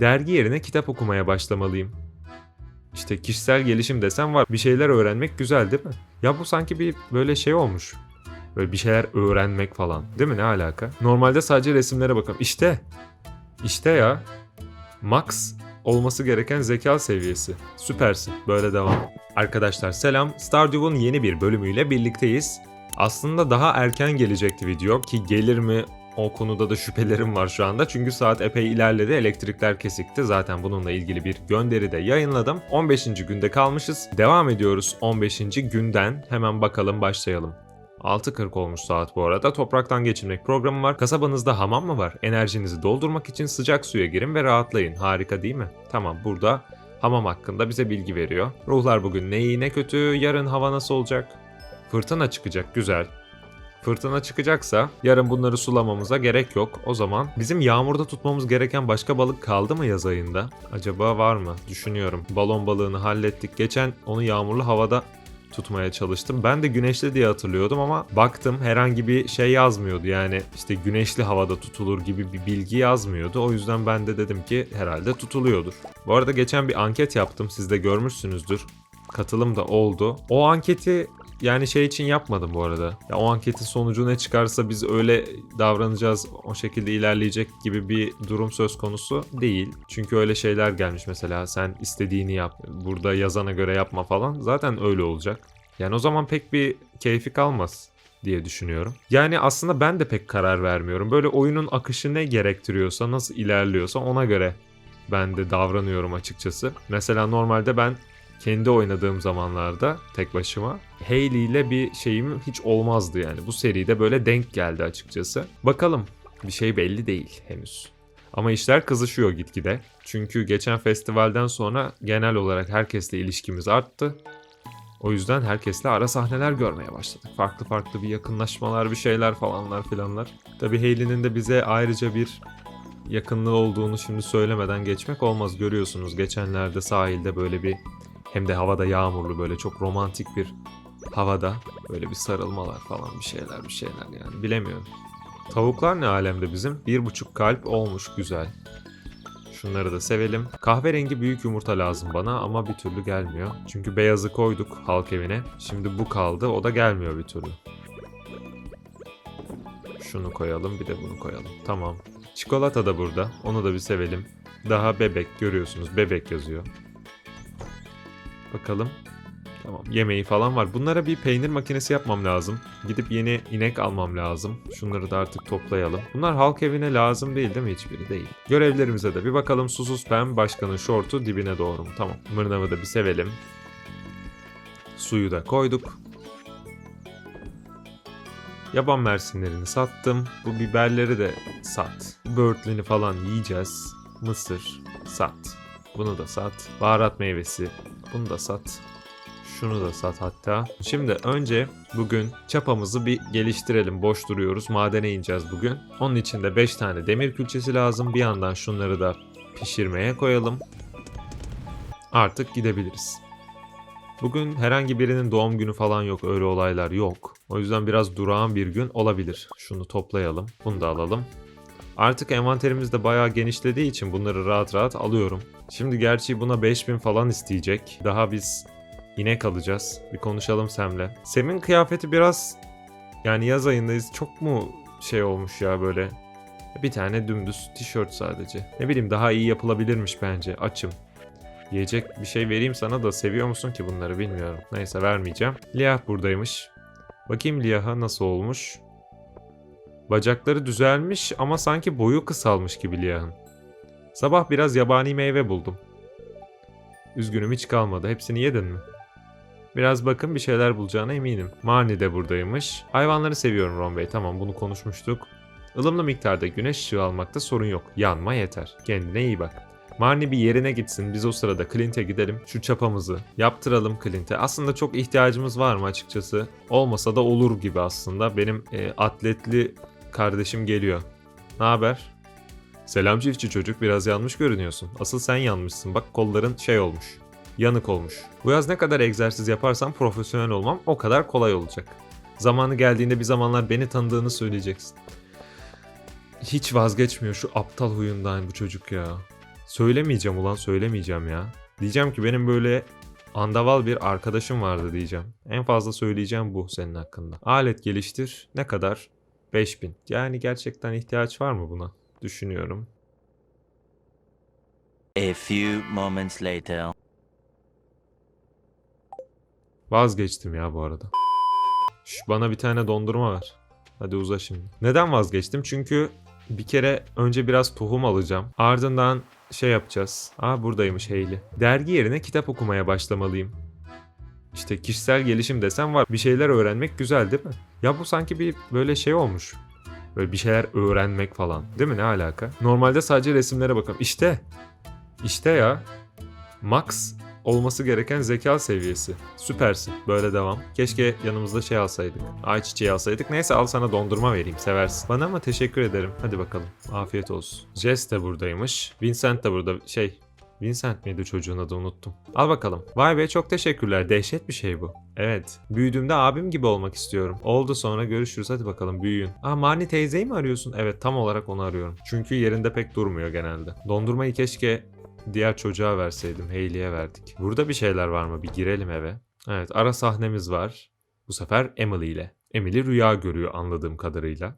Dergi yerine kitap okumaya başlamalıyım. İşte kişisel gelişim desem var. Bir şeyler öğrenmek güzel değil mi? Ya bu sanki bir böyle şey olmuş. Böyle bir şeyler öğrenmek falan. Değil mi? Ne alaka? Normalde sadece resimlere bakalım. İşte. İşte ya. Max olması gereken zeka seviyesi. Süpersin. Böyle devam. Arkadaşlar selam. Stardew'un yeni bir bölümüyle birlikteyiz. Aslında daha erken gelecekti video ki gelir mi o konuda da şüphelerim var şu anda. Çünkü saat epey ilerledi. Elektrikler kesikti. Zaten bununla ilgili bir gönderi de yayınladım. 15. günde kalmışız. Devam ediyoruz 15. günden. Hemen bakalım başlayalım. 6.40 olmuş saat bu arada. Topraktan geçirmek programı var. Kasabanızda hamam mı var? Enerjinizi doldurmak için sıcak suya girin ve rahatlayın. Harika değil mi? Tamam burada hamam hakkında bize bilgi veriyor. Ruhlar bugün ne iyi ne kötü, yarın hava nasıl olacak? Fırtına çıkacak, güzel. Fırtına çıkacaksa yarın bunları sulamamıza gerek yok. O zaman bizim yağmurda tutmamız gereken başka balık kaldı mı yaz ayında? Acaba var mı? Düşünüyorum. Balon balığını hallettik. Geçen onu yağmurlu havada tutmaya çalıştım. Ben de güneşli diye hatırlıyordum ama baktım herhangi bir şey yazmıyordu. Yani işte güneşli havada tutulur gibi bir bilgi yazmıyordu. O yüzden ben de dedim ki herhalde tutuluyordur. Bu arada geçen bir anket yaptım. Siz de görmüşsünüzdür. Katılım da oldu. O anketi yani şey için yapmadım bu arada. Ya o anketin sonucu ne çıkarsa biz öyle davranacağız, o şekilde ilerleyecek gibi bir durum söz konusu değil. Çünkü öyle şeyler gelmiş mesela sen istediğini yap, burada yazana göre yapma falan. Zaten öyle olacak. Yani o zaman pek bir keyfi kalmaz diye düşünüyorum. Yani aslında ben de pek karar vermiyorum. Böyle oyunun akışı ne gerektiriyorsa, nasıl ilerliyorsa ona göre ben de davranıyorum açıkçası. Mesela normalde ben kendi oynadığım zamanlarda tek başıma Hayley ile bir şeyim hiç olmazdı yani. Bu seride böyle denk geldi açıkçası. Bakalım bir şey belli değil henüz. Ama işler kızışıyor gitgide. Çünkü geçen festivalden sonra genel olarak herkesle ilişkimiz arttı. O yüzden herkesle ara sahneler görmeye başladık. Farklı farklı bir yakınlaşmalar, bir şeyler falanlar filanlar. Tabii Hayley'nin de bize ayrıca bir yakınlığı olduğunu şimdi söylemeden geçmek olmaz. Görüyorsunuz geçenlerde sahilde böyle bir hem de havada yağmurlu böyle çok romantik bir havada böyle bir sarılmalar falan bir şeyler bir şeyler yani bilemiyorum. Tavuklar ne alemde bizim? Bir buçuk kalp olmuş güzel. Şunları da sevelim. Kahverengi büyük yumurta lazım bana ama bir türlü gelmiyor. Çünkü beyazı koyduk halk evine. Şimdi bu kaldı o da gelmiyor bir türlü. Şunu koyalım bir de bunu koyalım. Tamam. Çikolata da burada. Onu da bir sevelim. Daha bebek görüyorsunuz. Bebek yazıyor. Bakalım. Tamam yemeği falan var. Bunlara bir peynir makinesi yapmam lazım. Gidip yeni inek almam lazım. Şunları da artık toplayalım. Bunlar halk evine lazım değil değil mi? Hiçbiri değil. Görevlerimize de bir bakalım. Susuz Pem başkanın şortu dibine doğru mu? Tamam. Mırnavı da bir sevelim. Suyu da koyduk. Yaban mersinlerini sattım. Bu biberleri de sat. Börtlini falan yiyeceğiz. Mısır sat. Bunu da sat. Baharat meyvesi. Bunu da sat. Şunu da sat hatta. Şimdi önce bugün çapamızı bir geliştirelim. Boş duruyoruz. Madene ineceğiz bugün. Onun için de 5 tane demir külçesi lazım. Bir yandan şunları da pişirmeye koyalım. Artık gidebiliriz. Bugün herhangi birinin doğum günü falan yok. Öyle olaylar yok. O yüzden biraz durağan bir gün olabilir. Şunu toplayalım. Bunu da alalım. Artık envanterimiz de bayağı genişlediği için bunları rahat rahat alıyorum. Şimdi gerçi buna 5000 falan isteyecek. Daha biz inek alacağız. Bir konuşalım Sem'le. Sem'in kıyafeti biraz yani yaz ayındayız. Çok mu şey olmuş ya böyle? Bir tane dümdüz tişört sadece. Ne bileyim daha iyi yapılabilirmiş bence. Açım. Yiyecek bir şey vereyim sana da seviyor musun ki bunları bilmiyorum. Neyse vermeyeceğim. Liyah buradaymış. Bakayım Liyah'a nasıl olmuş. Bacakları düzelmiş ama sanki boyu kısalmış gibi Liyah'ın. Sabah biraz yabani meyve buldum. Üzgünüm hiç kalmadı. Hepsini yedin mi? Biraz bakın bir şeyler bulacağına eminim. Marni de buradaymış. Hayvanları seviyorum Ron Bey. Tamam bunu konuşmuştuk. Ilımlı miktarda güneş ışığı almakta sorun yok. Yanma yeter. Kendine iyi bak. Marni bir yerine gitsin. Biz o sırada Clint'e gidelim. Şu çapamızı yaptıralım Clint'e. Aslında çok ihtiyacımız var mı açıkçası? Olmasa da olur gibi aslında. Benim e, atletli kardeşim geliyor. Ne haber? Selam çiftçi çocuk biraz yanmış görünüyorsun. Asıl sen yanmışsın bak kolların şey olmuş. Yanık olmuş. Bu yaz ne kadar egzersiz yaparsam profesyonel olmam o kadar kolay olacak. Zamanı geldiğinde bir zamanlar beni tanıdığını söyleyeceksin. Hiç vazgeçmiyor şu aptal huyundan bu çocuk ya. Söylemeyeceğim ulan söylemeyeceğim ya. Diyeceğim ki benim böyle andaval bir arkadaşım vardı diyeceğim. En fazla söyleyeceğim bu senin hakkında. Alet geliştir. Ne kadar? 5000. Yani gerçekten ihtiyaç var mı buna? Düşünüyorum. A few moments later. Vazgeçtim ya bu arada. Şş, bana bir tane dondurma ver. Hadi uza şimdi. Neden vazgeçtim? Çünkü bir kere önce biraz tohum alacağım. Ardından şey yapacağız. Aa buradaymış Hayley. Dergi yerine kitap okumaya başlamalıyım. İşte kişisel gelişim desem var. Bir şeyler öğrenmek güzel değil mi? Ya bu sanki bir böyle şey olmuş. Böyle bir şeyler öğrenmek falan. Değil mi? Ne alaka? Normalde sadece resimlere bakalım. İşte. İşte ya. Max olması gereken zeka seviyesi. Süpersin. Böyle devam. Keşke yanımızda şey alsaydık. Ayçiçeği alsaydık. Neyse al sana dondurma vereyim. Seversin. Bana mı teşekkür ederim. Hadi bakalım. Afiyet olsun. Jess de buradaymış. Vincent de burada. Şey Vincent miydi çocuğun adı unuttum. Al bakalım. Vay be çok teşekkürler. Dehşet bir şey bu. Evet. Büyüdüğümde abim gibi olmak istiyorum. Oldu sonra görüşürüz. Hadi bakalım büyüyün. Aa Mani teyzeyi mi arıyorsun? Evet tam olarak onu arıyorum. Çünkü yerinde pek durmuyor genelde. Dondurmayı keşke diğer çocuğa verseydim. Hayley'e verdik. Burada bir şeyler var mı? Bir girelim eve. Evet ara sahnemiz var. Bu sefer Emily ile. Emily rüya görüyor anladığım kadarıyla.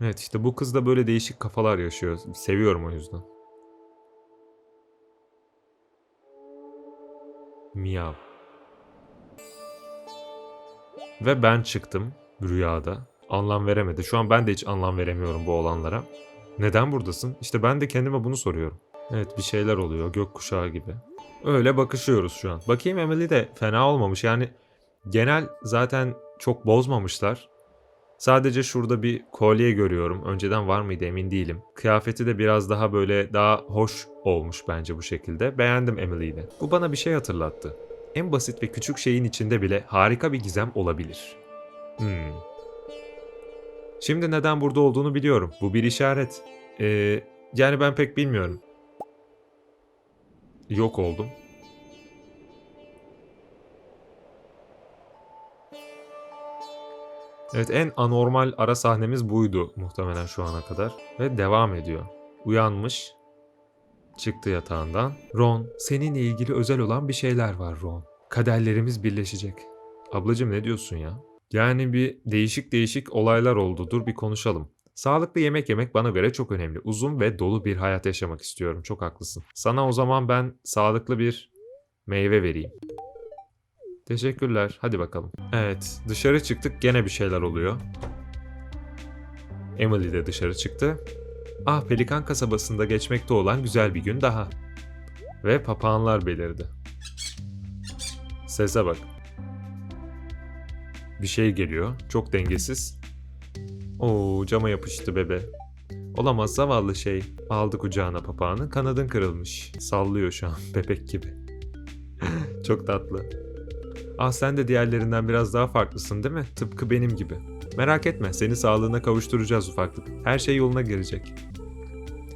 Evet işte bu kız da böyle değişik kafalar yaşıyor. Seviyorum o yüzden. Miyav. Ve ben çıktım rüyada. Anlam veremedi. Şu an ben de hiç anlam veremiyorum bu olanlara. Neden buradasın? İşte ben de kendime bunu soruyorum. Evet bir şeyler oluyor gökkuşağı gibi. Öyle bakışıyoruz şu an. Bakayım Emily de fena olmamış. Yani genel zaten çok bozmamışlar. Sadece şurada bir kolye görüyorum. Önceden var mıydı emin değilim. Kıyafeti de biraz daha böyle daha hoş olmuş bence bu şekilde. Beğendim Emily'yi. Bu bana bir şey hatırlattı. En basit ve küçük şeyin içinde bile harika bir gizem olabilir. Hmm. Şimdi neden burada olduğunu biliyorum. Bu bir işaret. Ee, yani ben pek bilmiyorum. Yok oldum. Evet en anormal ara sahnemiz buydu muhtemelen şu ana kadar. Ve devam ediyor. Uyanmış. Çıktı yatağından. Ron, seninle ilgili özel olan bir şeyler var Ron. Kaderlerimiz birleşecek. Ablacım ne diyorsun ya? Yani bir değişik değişik olaylar oldu. Dur bir konuşalım. Sağlıklı yemek yemek bana göre çok önemli. Uzun ve dolu bir hayat yaşamak istiyorum. Çok haklısın. Sana o zaman ben sağlıklı bir meyve vereyim. Teşekkürler. Hadi bakalım. Evet, dışarı çıktık. Gene bir şeyler oluyor. Emily de dışarı çıktı. Ah, Pelikan kasabasında geçmekte olan güzel bir gün daha. Ve papağanlar belirdi. Sese bak. Bir şey geliyor. Çok dengesiz. Oo, cama yapıştı bebe. Olamaz zavallı şey. Aldı kucağına papağanı. Kanadın kırılmış. Sallıyor şu an bebek gibi. Çok tatlı. Ah sen de diğerlerinden biraz daha farklısın değil mi? Tıpkı benim gibi. Merak etme seni sağlığına kavuşturacağız ufaklık. Her şey yoluna girecek.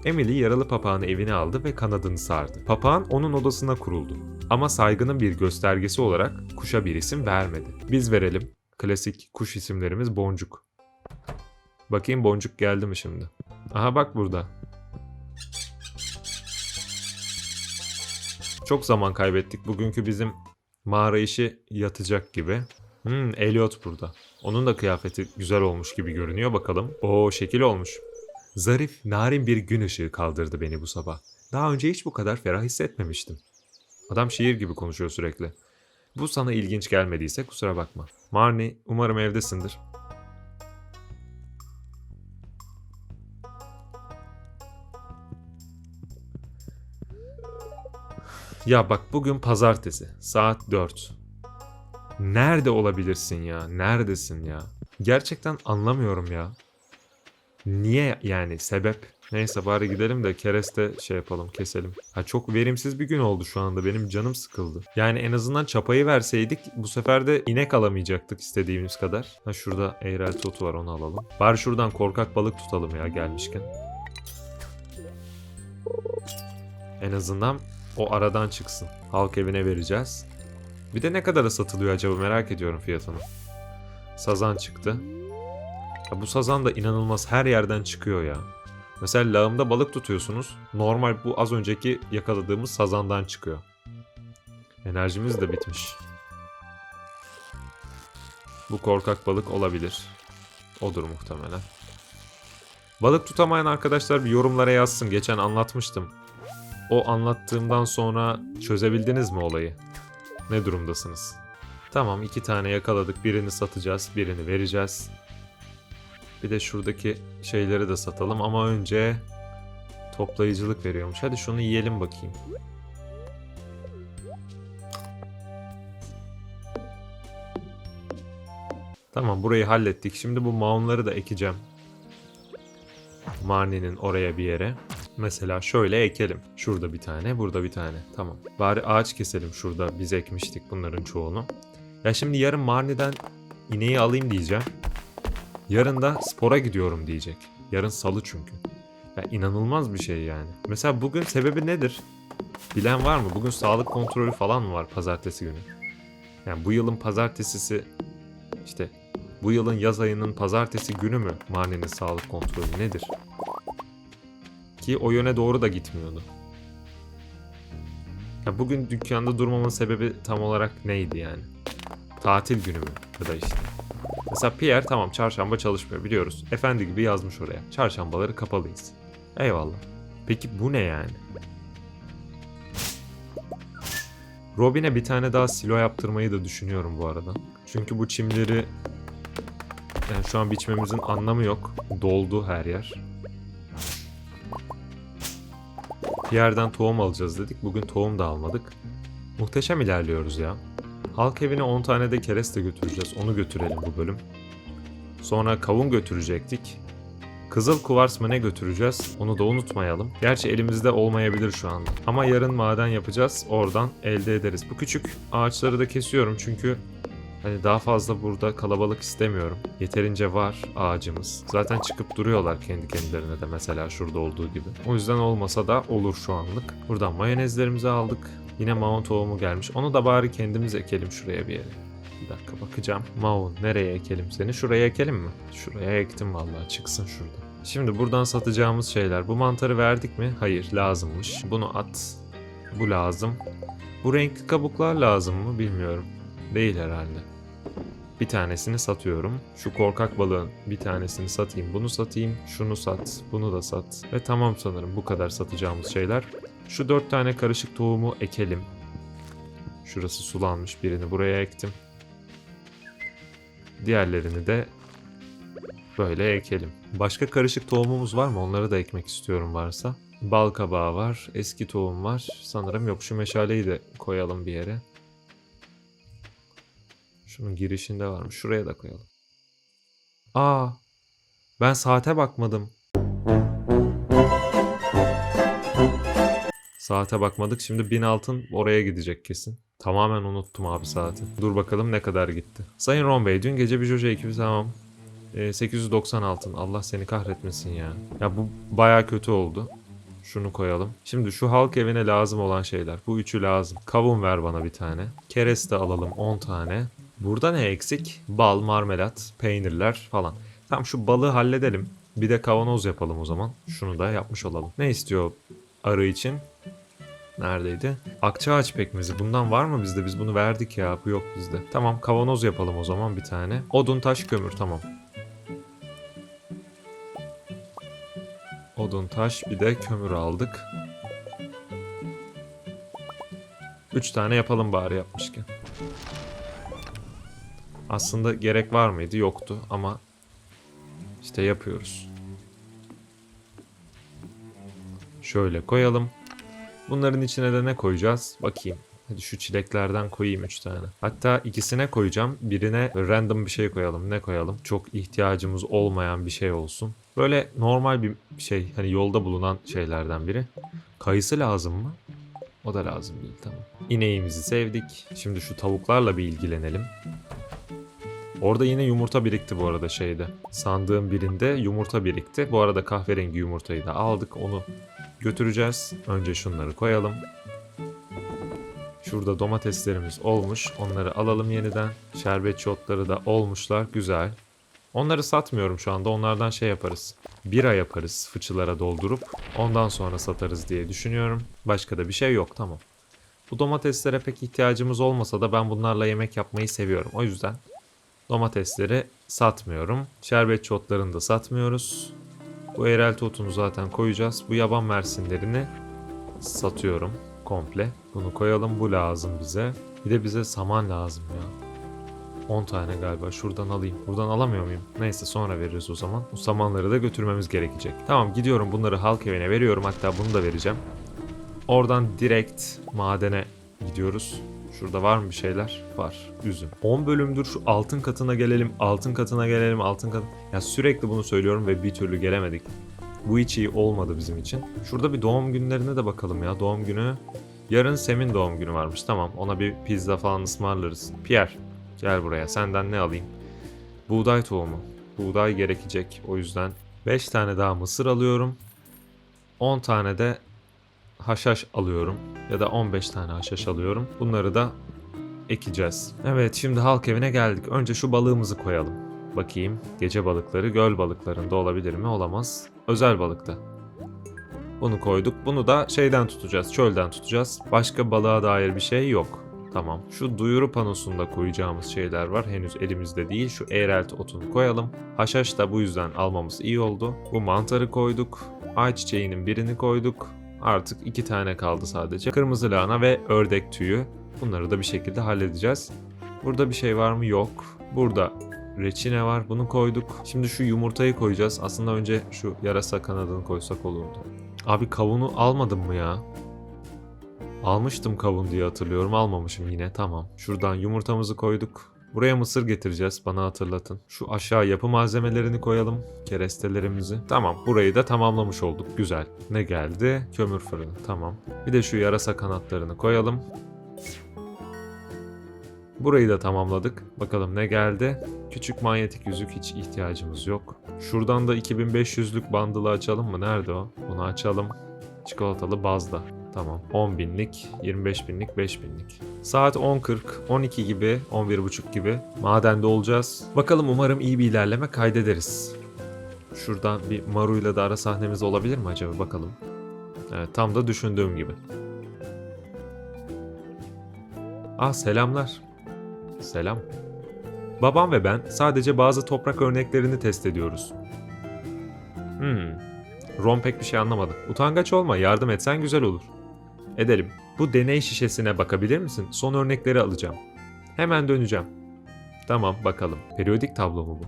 Emily yaralı papağanı evine aldı ve kanadını sardı. Papağan onun odasına kuruldu. Ama saygının bir göstergesi olarak kuşa bir isim vermedi. Biz verelim. Klasik kuş isimlerimiz Boncuk. Bakayım Boncuk geldi mi şimdi? Aha bak burada. Çok zaman kaybettik. Bugünkü bizim mağara işi yatacak gibi. Hmm, Elliot burada. Onun da kıyafeti güzel olmuş gibi görünüyor bakalım. Oo şekil olmuş. Zarif, narin bir gün ışığı kaldırdı beni bu sabah. Daha önce hiç bu kadar ferah hissetmemiştim. Adam şiir gibi konuşuyor sürekli. Bu sana ilginç gelmediyse kusura bakma. Marnie, umarım evdesindir. Ya bak bugün pazartesi. Saat 4. Nerede olabilirsin ya? Neredesin ya? Gerçekten anlamıyorum ya. Niye yani sebep? Neyse bari gidelim de kereste şey yapalım keselim. Ha çok verimsiz bir gün oldu şu anda benim canım sıkıldı. Yani en azından çapayı verseydik bu sefer de inek alamayacaktık istediğimiz kadar. Ha şurada eğrelti otu var onu alalım. Bari şuradan korkak balık tutalım ya gelmişken. En azından o aradan çıksın. Halk evine vereceğiz. Bir de ne kadara satılıyor acaba merak ediyorum fiyatını. Sazan çıktı. Ya bu sazan da inanılmaz her yerden çıkıyor ya. Mesela lağımda balık tutuyorsunuz. Normal bu az önceki yakaladığımız sazandan çıkıyor. Enerjimiz de bitmiş. Bu korkak balık olabilir. Odur muhtemelen. Balık tutamayan arkadaşlar bir yorumlara yazsın. Geçen anlatmıştım. O anlattığımdan sonra çözebildiniz mi olayı? Ne durumdasınız? Tamam iki tane yakaladık. Birini satacağız, birini vereceğiz. Bir de şuradaki şeyleri de satalım ama önce toplayıcılık veriyormuş. Hadi şunu yiyelim bakayım. Tamam burayı hallettik. Şimdi bu maunları da ekeceğim. Marni'nin oraya bir yere. Mesela şöyle ekelim. Şurada bir tane, burada bir tane. Tamam. Bari ağaç keselim şurada. Biz ekmiştik bunların çoğunu. Ya şimdi yarın Marni'den ineği alayım diyeceğim. Yarın da spora gidiyorum diyecek. Yarın salı çünkü. Ya inanılmaz bir şey yani. Mesela bugün sebebi nedir? Bilen var mı? Bugün sağlık kontrolü falan mı var pazartesi günü? Yani bu yılın pazartesisi işte bu yılın yaz ayının pazartesi günü mü Marni'nin sağlık kontrolü nedir? Ki o yöne doğru da gitmiyordu. Ya bugün dükkanda durmamın sebebi tam olarak neydi yani? Tatil günü mü? Ya da işte. Mesela Pierre tamam çarşamba çalışmıyor biliyoruz. Efendi gibi yazmış oraya. Çarşambaları kapalıyız. Eyvallah. Peki bu ne yani? Robin'e bir tane daha silo yaptırmayı da düşünüyorum bu arada. Çünkü bu çimleri yani şu an biçmemizin anlamı yok. Doldu her yer. Bir yerden tohum alacağız dedik. Bugün tohum da almadık. Muhteşem ilerliyoruz ya. Halk evine 10 tane de kereste götüreceğiz. Onu götürelim bu bölüm. Sonra kavun götürecektik. Kızıl kuvars mı ne götüreceğiz? Onu da unutmayalım. Gerçi elimizde olmayabilir şu anda. Ama yarın maden yapacağız. Oradan elde ederiz. Bu küçük ağaçları da kesiyorum çünkü hani daha fazla burada kalabalık istemiyorum. Yeterince var ağacımız. Zaten çıkıp duruyorlar kendi kendilerine de mesela şurada olduğu gibi. O yüzden olmasa da olur şu anlık. Buradan mayonezlerimizi aldık. Yine maun tohumu gelmiş. Onu da bari kendimiz ekelim şuraya bir yere. Bir dakika bakacağım. Maun nereye ekelim seni? Şuraya ekelim mi? Şuraya ektim vallahi çıksın şurada. Şimdi buradan satacağımız şeyler. Bu mantarı verdik mi? Hayır lazımmış. Bunu at. Bu lazım. Bu renkli kabuklar lazım mı bilmiyorum. Değil herhalde. Bir tanesini satıyorum. Şu korkak balığın bir tanesini satayım. Bunu satayım. Şunu sat. Bunu da sat. Ve tamam sanırım bu kadar satacağımız şeyler. Şu dört tane karışık tohumu ekelim. Şurası sulanmış. Birini buraya ektim. Diğerlerini de böyle ekelim. Başka karışık tohumumuz var mı? Onları da ekmek istiyorum varsa. Bal kabağı var. Eski tohum var. Sanırım yok. Şu meşaleyi de koyalım bir yere. Şunun girişinde varmış. Şuraya da koyalım. Aa, ben saate bakmadım. Saate bakmadık. Şimdi 1000 altın oraya gidecek kesin. Tamamen unuttum abi saati. Dur bakalım ne kadar gitti. Sayın Ron Bey dün gece bir Jojo ekibi tamam. Ee, 890 altın. Allah seni kahretmesin ya. Ya bu baya kötü oldu. Şunu koyalım. Şimdi şu halk evine lazım olan şeyler. Bu üçü lazım. Kavun ver bana bir tane. Kereste alalım 10 tane. Burada ne eksik? Bal, marmelat, peynirler falan. Tamam şu balığı halledelim. Bir de kavanoz yapalım o zaman. Şunu da yapmış olalım. Ne istiyor arı için? Neredeydi? Akçaağaç pekmezi. Bundan var mı bizde? Biz bunu verdik ya. Bu yok bizde. Tamam kavanoz yapalım o zaman bir tane. Odun, taş, kömür. Tamam. Odun, taş bir de kömür aldık. Üç tane yapalım bari yapmışken. Aslında gerek var mıydı? Yoktu ama işte yapıyoruz. Şöyle koyalım. Bunların içine de ne koyacağız? Bakayım. Hadi şu çileklerden koyayım 3 tane. Hatta ikisine koyacağım. Birine random bir şey koyalım. Ne koyalım? Çok ihtiyacımız olmayan bir şey olsun. Böyle normal bir şey. Hani yolda bulunan şeylerden biri. Kayısı lazım mı? O da lazım değil tamam. İneğimizi sevdik. Şimdi şu tavuklarla bir ilgilenelim. Orada yine yumurta birikti bu arada şeyde. Sandığın birinde yumurta birikti. Bu arada kahverengi yumurtayı da aldık. Onu götüreceğiz. Önce şunları koyalım. Şurada domateslerimiz olmuş. Onları alalım yeniden. Şerbetçi otları da olmuşlar. Güzel. Onları satmıyorum şu anda. Onlardan şey yaparız. Bira yaparız fıçılara doldurup ondan sonra satarız diye düşünüyorum. Başka da bir şey yok tamam. Bu domateslere pek ihtiyacımız olmasa da ben bunlarla yemek yapmayı seviyorum. O yüzden domatesleri satmıyorum. Şerbetçi otlarını da satmıyoruz. Bu eğrelti otunu zaten koyacağız. Bu yaban mersinlerini satıyorum komple. Bunu koyalım. Bu lazım bize. Bir de bize saman lazım ya. 10 tane galiba. Şuradan alayım. Buradan alamıyor muyum? Neyse sonra veririz o zaman. Bu samanları da götürmemiz gerekecek. Tamam gidiyorum bunları halk evine veriyorum. Hatta bunu da vereceğim. Oradan direkt madene gidiyoruz. Şurada var mı bir şeyler? Var. Üzüm. 10 bölümdür şu altın katına gelelim, altın katına gelelim, altın kat. Ya sürekli bunu söylüyorum ve bir türlü gelemedik. Bu hiç iyi olmadı bizim için. Şurada bir doğum günlerine de bakalım ya. Doğum günü. Yarın Sem'in doğum günü varmış. Tamam ona bir pizza falan ısmarlarız. Pierre gel buraya. Senden ne alayım? Buğday tohumu. Buğday gerekecek. O yüzden 5 tane daha mısır alıyorum. 10 tane de haşhaş alıyorum. Ya da 15 tane haşhaş alıyorum. Bunları da ekeceğiz. Evet şimdi halk evine geldik. Önce şu balığımızı koyalım. Bakayım gece balıkları göl balıklarında olabilir mi? Olamaz. Özel balıkta. Bunu koyduk. Bunu da şeyden tutacağız. Çölden tutacağız. Başka balığa dair bir şey yok. Tamam. Şu duyuru panosunda koyacağımız şeyler var. Henüz elimizde değil. Şu eğrelti otunu koyalım. Haşhaş da bu yüzden almamız iyi oldu. Bu mantarı koyduk. Ayçiçeğinin birini koyduk. Artık iki tane kaldı sadece. Kırmızı lahana ve ördek tüyü. Bunları da bir şekilde halledeceğiz. Burada bir şey var mı? Yok. Burada reçine var. Bunu koyduk. Şimdi şu yumurtayı koyacağız. Aslında önce şu yarasa kanadını koysak olurdu. Abi kavunu almadım mı ya? Almıştım kavun diye hatırlıyorum. Almamışım yine. Tamam. Şuradan yumurtamızı koyduk. Buraya mısır getireceğiz. Bana hatırlatın. Şu aşağı yapı malzemelerini koyalım. Kerestelerimizi. Tamam. Burayı da tamamlamış olduk. Güzel. Ne geldi? Kömür fırını. Tamam. Bir de şu yarasa kanatlarını koyalım. Burayı da tamamladık. Bakalım ne geldi? Küçük manyetik yüzük hiç ihtiyacımız yok. Şuradan da 2500'lük bandılı açalım mı? Nerede o? Bunu açalım. Çikolatalı bazda. Tamam. 10 binlik, 25 binlik, 5 binlik. Saat 10.40, 12 gibi, 11.30 gibi madende olacağız. Bakalım umarım iyi bir ilerleme kaydederiz. Şuradan bir Maru'yla da ara sahnemiz olabilir mi acaba bakalım. Evet tam da düşündüğüm gibi. Ah selamlar. Selam. Babam ve ben sadece bazı toprak örneklerini test ediyoruz. Hmm. Ron pek bir şey anlamadı. Utangaç olma, yardım etsen güzel olur. Edelim. Bu deney şişesine bakabilir misin? Son örnekleri alacağım. Hemen döneceğim. Tamam, bakalım. Periyodik tablo mu bu?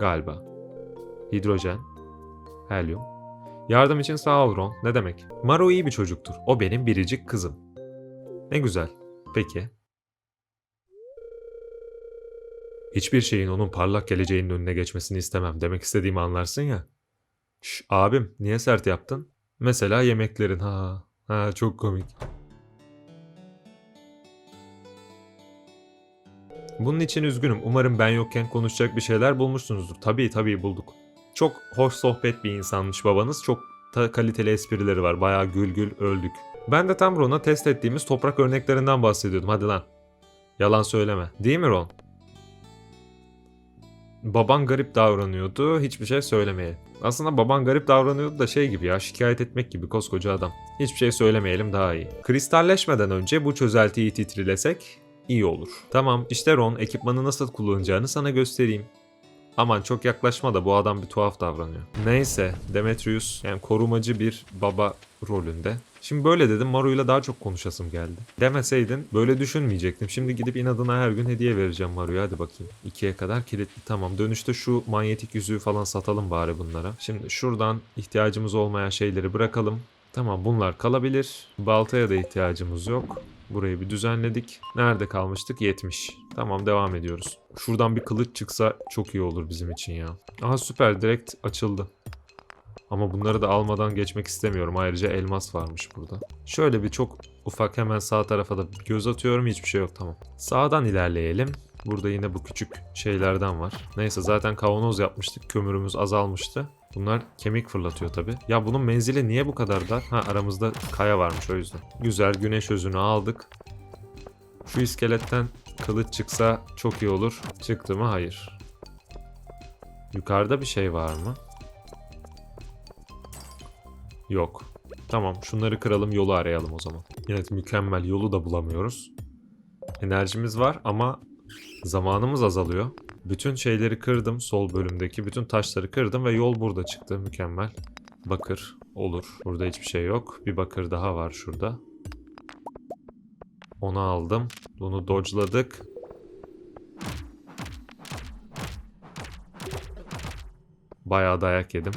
Galiba. Hidrojen. Helyum. Yardım için sağ ol Ron. Ne demek? Maro iyi bir çocuktur. O benim biricik kızım. Ne güzel. Peki. Hiçbir şeyin onun parlak geleceğinin önüne geçmesini istemem. Demek istediğimi anlarsın ya. Şş, abim niye sert yaptın? Mesela yemeklerin ha. Ha çok komik. Bunun için üzgünüm. Umarım ben yokken konuşacak bir şeyler bulmuşsunuzdur. Tabii tabii bulduk. Çok hoş sohbet bir insanmış babanız. Çok kaliteli esprileri var. Bayağı gül gül öldük. Ben de tam Ron'a test ettiğimiz toprak örneklerinden bahsediyordum. Hadi lan. Yalan söyleme. Değil mi Ron? Baban garip davranıyordu. Hiçbir şey söylemeye. Aslında baban garip davranıyordu da şey gibi ya şikayet etmek gibi koskoca adam. Hiçbir şey söylemeyelim daha iyi. Kristalleşmeden önce bu çözeltiyi titrilesek iyi olur. Tamam işte Ron ekipmanı nasıl kullanacağını sana göstereyim. Aman çok yaklaşma da bu adam bir tuhaf davranıyor. Neyse Demetrius yani korumacı bir baba rolünde. Şimdi böyle dedim Maru'yla daha çok konuşasım geldi. Demeseydin böyle düşünmeyecektim. Şimdi gidip inadına her gün hediye vereceğim Maru'ya hadi bakayım. İkiye kadar kilitli tamam. Dönüşte şu manyetik yüzüğü falan satalım bari bunlara. Şimdi şuradan ihtiyacımız olmayan şeyleri bırakalım. Tamam bunlar kalabilir. Baltaya da ihtiyacımız yok. Burayı bir düzenledik. Nerede kalmıştık? 70. Tamam devam ediyoruz. Şuradan bir kılıç çıksa çok iyi olur bizim için ya. Aha süper direkt açıldı. Ama bunları da almadan geçmek istemiyorum. Ayrıca elmas varmış burada. Şöyle bir çok ufak hemen sağ tarafa da göz atıyorum. Hiçbir şey yok tamam. Sağdan ilerleyelim. Burada yine bu küçük şeylerden var. Neyse zaten kavanoz yapmıştık. Kömürümüz azalmıştı. Bunlar kemik fırlatıyor tabi. Ya bunun menzili niye bu kadar dar? Ha aramızda kaya varmış o yüzden. Güzel güneş özünü aldık. Şu iskeletten kılıç çıksa çok iyi olur. Çıktı mı? Hayır. Yukarıda bir şey var mı? Yok. Tamam şunları kıralım yolu arayalım o zaman. Evet mükemmel yolu da bulamıyoruz. Enerjimiz var ama zamanımız azalıyor. Bütün şeyleri kırdım sol bölümdeki bütün taşları kırdım ve yol burada çıktı mükemmel. Bakır olur. Burada hiçbir şey yok. Bir bakır daha var şurada. Onu aldım. Bunu dodge'ladık. Bayağı dayak yedim.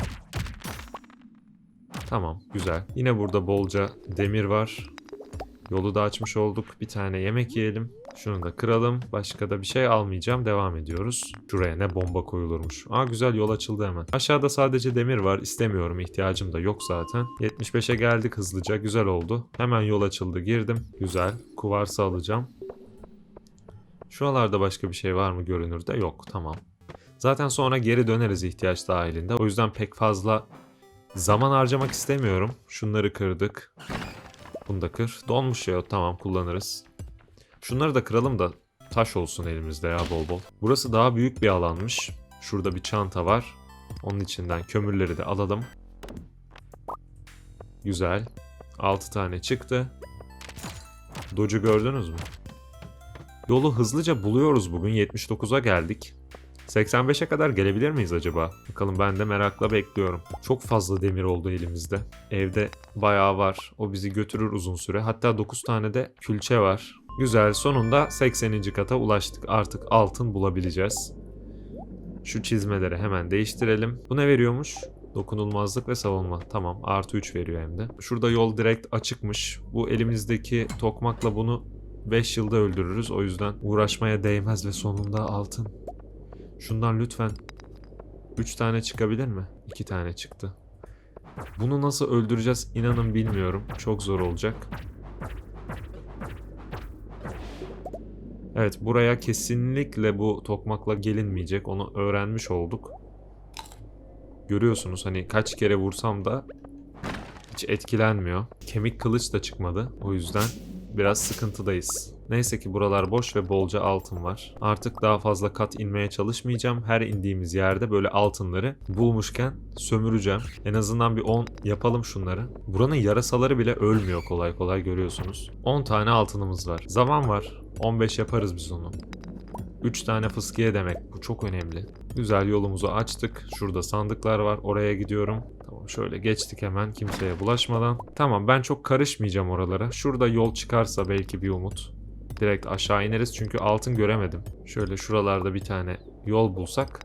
Tamam, güzel. Yine burada bolca demir var. Yolu da açmış olduk. Bir tane yemek yiyelim. Şunu da kıralım. Başka da bir şey almayacağım. Devam ediyoruz. Şuraya ne bomba koyulurmuş. Aa güzel yol açıldı hemen. Aşağıda sadece demir var. İstemiyorum. ihtiyacım da yok zaten. 75'e geldik hızlıca. Güzel oldu. Hemen yol açıldı. Girdim. Güzel. Kuvarsı alacağım. Şuralarda başka bir şey var mı görünürde? Yok. Tamam. Zaten sonra geri döneriz ihtiyaç dahilinde. O yüzden pek fazla zaman harcamak istemiyorum. Şunları kırdık. Bunu da kır. Donmuş ya tamam kullanırız. Şunları da kıralım da taş olsun elimizde ya bol bol. Burası daha büyük bir alanmış. Şurada bir çanta var. Onun içinden kömürleri de alalım. Güzel. 6 tane çıktı. Docu gördünüz mü? Yolu hızlıca buluyoruz bugün. 79'a geldik. 85'e kadar gelebilir miyiz acaba? Bakalım ben de merakla bekliyorum. Çok fazla demir oldu elimizde. Evde bayağı var. O bizi götürür uzun süre. Hatta 9 tane de külçe var. Güzel sonunda 80. kata ulaştık. Artık altın bulabileceğiz. Şu çizmeleri hemen değiştirelim. Bu ne veriyormuş? Dokunulmazlık ve savunma. Tamam artı 3 veriyor hem de. Şurada yol direkt açıkmış. Bu elimizdeki tokmakla bunu 5 yılda öldürürüz. O yüzden uğraşmaya değmez ve sonunda altın. Şundan lütfen 3 tane çıkabilir mi? 2 tane çıktı. Bunu nasıl öldüreceğiz inanın bilmiyorum. Çok zor olacak. Evet buraya kesinlikle bu tokmakla gelinmeyecek. Onu öğrenmiş olduk. Görüyorsunuz hani kaç kere vursam da hiç etkilenmiyor. Kemik kılıç da çıkmadı. O yüzden biraz sıkıntıdayız. Neyse ki buralar boş ve bolca altın var. Artık daha fazla kat inmeye çalışmayacağım. Her indiğimiz yerde böyle altınları bulmuşken sömüreceğim. En azından bir 10 yapalım şunları. Buranın yarasaları bile ölmüyor kolay kolay görüyorsunuz. 10 tane altınımız var. Zaman var. 15 yaparız biz onu. 3 tane fıskiye demek. Bu çok önemli. Güzel yolumuzu açtık. Şurada sandıklar var. Oraya gidiyorum. Tamam şöyle geçtik hemen kimseye bulaşmadan. Tamam ben çok karışmayacağım oralara. Şurada yol çıkarsa belki bir umut. Direkt aşağı ineriz çünkü altın göremedim. Şöyle şuralarda bir tane yol bulsak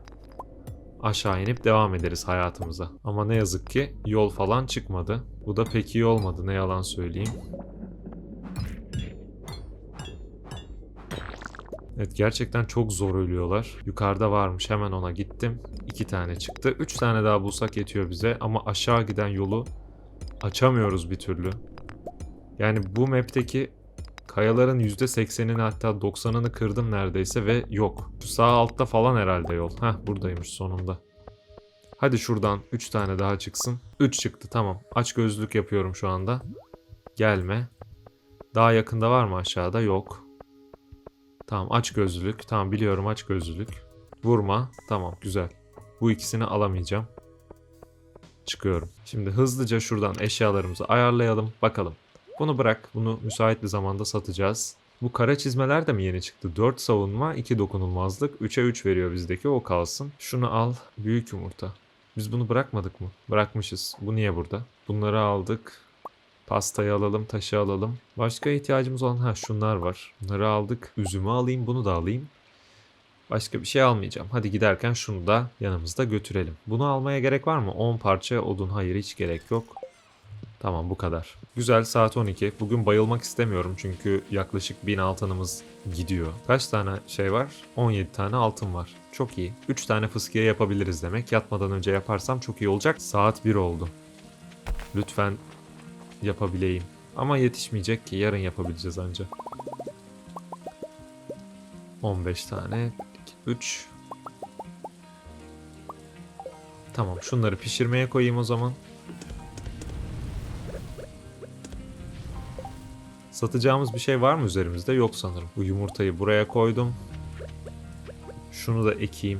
aşağı inip devam ederiz hayatımıza. Ama ne yazık ki yol falan çıkmadı. Bu da pek iyi olmadı ne yalan söyleyeyim. Evet gerçekten çok zor ölüyorlar. Yukarıda varmış hemen ona gittim. İki tane çıktı. Üç tane daha bulsak yetiyor bize ama aşağı giden yolu açamıyoruz bir türlü. Yani bu map'teki kayaların %80'ini hatta 90'ını kırdım neredeyse ve yok. Şu sağ altta falan herhalde yol. Heh buradaymış sonunda. Hadi şuradan 3 tane daha çıksın. 3 çıktı tamam. Aç gözlük yapıyorum şu anda. Gelme. Daha yakında var mı aşağıda? Yok. Tamam aç gözlülük. Tamam biliyorum aç gözlülük. Vurma. Tamam güzel. Bu ikisini alamayacağım. Çıkıyorum. Şimdi hızlıca şuradan eşyalarımızı ayarlayalım. Bakalım. Bunu bırak. Bunu müsait bir zamanda satacağız. Bu kara çizmeler de mi yeni çıktı? 4 savunma, 2 dokunulmazlık. 3'e 3 veriyor bizdeki o kalsın. Şunu al. Büyük yumurta. Biz bunu bırakmadık mı? Bırakmışız. Bu niye burada? Bunları aldık. Pastayı alalım, taşı alalım. Başka ihtiyacımız olan ha şunlar var. Bunları aldık. Üzümü alayım, bunu da alayım. Başka bir şey almayacağım. Hadi giderken şunu da yanımızda götürelim. Bunu almaya gerek var mı? 10 parça odun. Hayır hiç gerek yok. Tamam bu kadar. Güzel saat 12. Bugün bayılmak istemiyorum çünkü yaklaşık 1000 altınımız gidiyor. Kaç tane şey var? 17 tane altın var. Çok iyi. 3 tane fıskiye yapabiliriz demek. Yatmadan önce yaparsam çok iyi olacak. Saat 1 oldu. Lütfen yapabileyim. Ama yetişmeyecek ki yarın yapabileceğiz anca. 15 tane. 3. Tamam şunları pişirmeye koyayım o zaman. Satacağımız bir şey var mı üzerimizde? Yok sanırım. Bu yumurtayı buraya koydum. Şunu da ekeyim.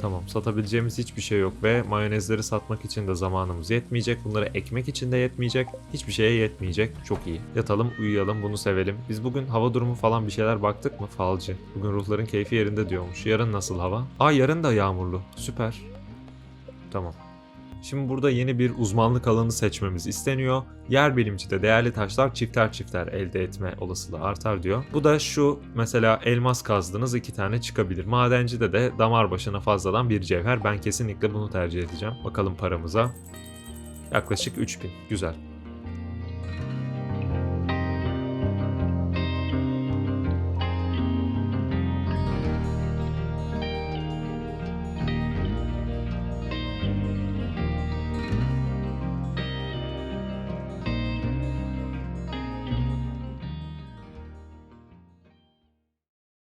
Tamam satabileceğimiz hiçbir şey yok ve mayonezleri satmak için de zamanımız yetmeyecek. Bunları ekmek için de yetmeyecek. Hiçbir şeye yetmeyecek. Çok iyi. Yatalım uyuyalım bunu sevelim. Biz bugün hava durumu falan bir şeyler baktık mı falcı? Bugün ruhların keyfi yerinde diyormuş. Yarın nasıl hava? Aa yarın da yağmurlu. Süper. Tamam. Şimdi burada yeni bir uzmanlık alanı seçmemiz isteniyor. Yer bilimcide değerli taşlar çifter çifter elde etme olasılığı artar diyor. Bu da şu mesela elmas kazdınız iki tane çıkabilir. Madencide de damar başına fazladan bir cevher. Ben kesinlikle bunu tercih edeceğim. Bakalım paramıza. Yaklaşık 3000. Güzel.